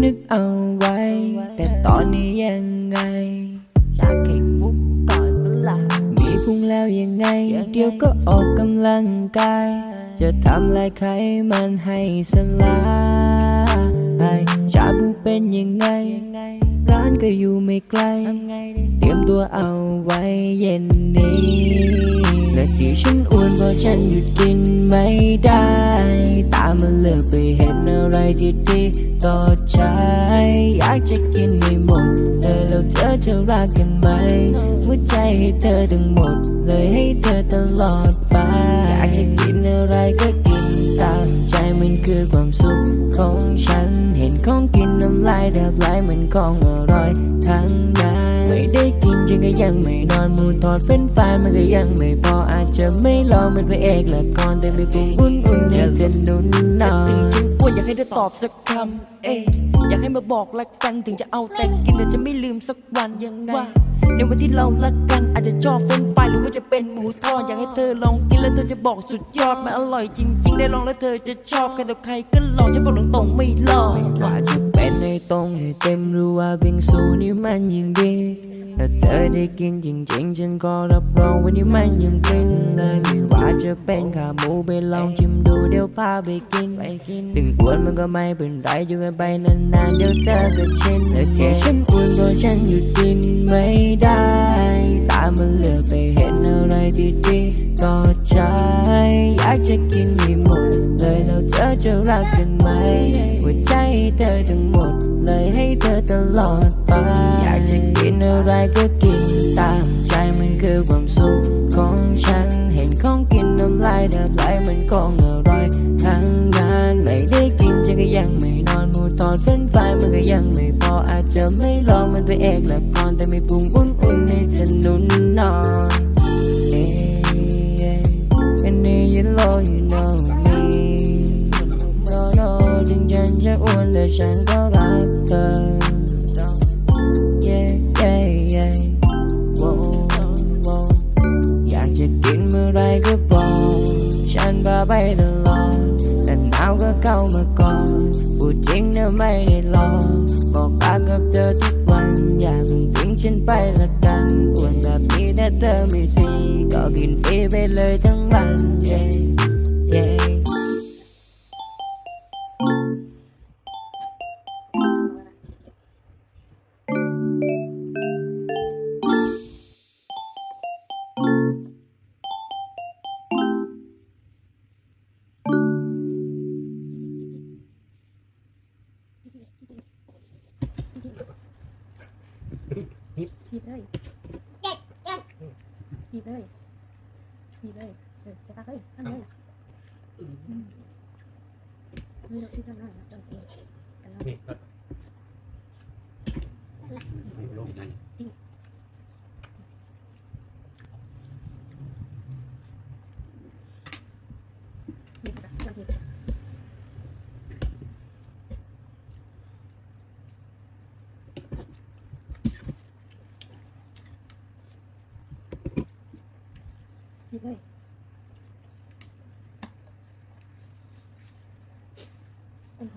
นปลากายตามด้วยเฟรนช์ฟรายเมนูกลางวันเย็นกินอะไรนึกนึกเอาไว้ แต่ตอนนี้ยังไง อยากให้มุกก่อนเวลามีพุงแล้วยังไง เดี๋ยวก็ออกกำลังกาย จะทำลายไขมันให้สลายชาบูเป็นยังไง ร้านก็อยู่ไม่ไกล เตรียมตัวเอาไว้เย็นนี้และที่ฉันอ้วนเพราะฉันหยุดกินไม่ได้ ตามมาเลือกไปเห็นอะไรที่ดีต่อใจ อยากจะกินให้หมดเลยแล้วเธอจะรักกันไหมหัวใจให้เธอทั้งหมด เลยให้เธอตลอดไป อยากจะกินอะไรก็กินตามใจมันคือความสุขของฉัน เห็นของกินน้ำลายแทบไหลมันของอ ทั้งนั้น ไม่ได้กินจริงก็ยังไม่นอนหมูทอดเป็นไฟมันก็ยังไม่พอ อาจจะไม่ลองเป็นพระเอกละครแต่ไม่ปรุงอุ่นอุ่นๆให้เธอนุ่นนอนจริงๆอ้วนอยากให้เธอตอบสักคำ เอ๊อยากให้มาบอกละกันถึงจะเอาแต่กินแต่จะไม่ลืมสักวันยังไงในวันที่เราละกันอาจจะชอบเฟรนช์ฟหรือว่าจะเป็นหมูทอดอยากให้เธอลองกินแล้วเธอจะบอกสุดยอดมันอร่อยจริง ๆ ได้ลองแล้วเธอจะชอบใครต่อใครก็ลองฉันบอกตรงๆไม่ลองว่าจะ เต็มรู้ว่าบิงซูนี่มันยิ่งดีถ้าเธอได้กินจริงๆ ฉันก็รับรองว่านี่มันยังฟินเลยไม่ว่าจะเป็นขาหมูไปลองชิมดูเดี๋ยวพาไปกินไปกินถึงอ้วนมันก็ไม่เป็นไรอยู่กันไปนานๆเดี๋ยวเธอก็ชินแต่ที่ฉันอ้วนเพราะฉันหยุดกินไม่ได้ ตามมาเลือไปเห็นอะไรดีๆต่อใจอยากจะกินให้หมดเลยแล้วเธอจะรักกันไหมหัวใจเธอทั้งหมด ลอดไป อยากจะกินอะไรก็กินตามใจมันคือความสุขของฉัน เห็นของกินน้ำลายแทบไหลมันคงอร่อย ทั้งนั้นไม่ได้กินฉันก็ยังไม่นอนหมูทอดเฟรนช์ฟมันก็ยังไม่พออาจจะไม่ลองมันเป็นเอกละครแต่ไม่ปรุงอุ่นๆให้เธอนุ่นนอน Yeah, and then you know you know me No no ถึงฉันจะอ้วนแต่ฉันก็รักเธอ บาไปตลอดแต่หนาวก็เข้ามาก่อนพูดจริงนะไม่ได้หลอกบอกรักกับเธอทุกวัน อยากให้ทิ้งฉันไปละกันอ้วนแบบนี้นะเธอไม่ซีก็กินฟรีไปเลยทั้งวัน yeah เลยถีบเลยถีบเลยเออจะตักเลยทำเลยอืมนี่เราซื้อทำหน้าเราเองกันแล้วนี่ก็ลงไปนี่ค่ะเราถีบ ถีบเลยต้น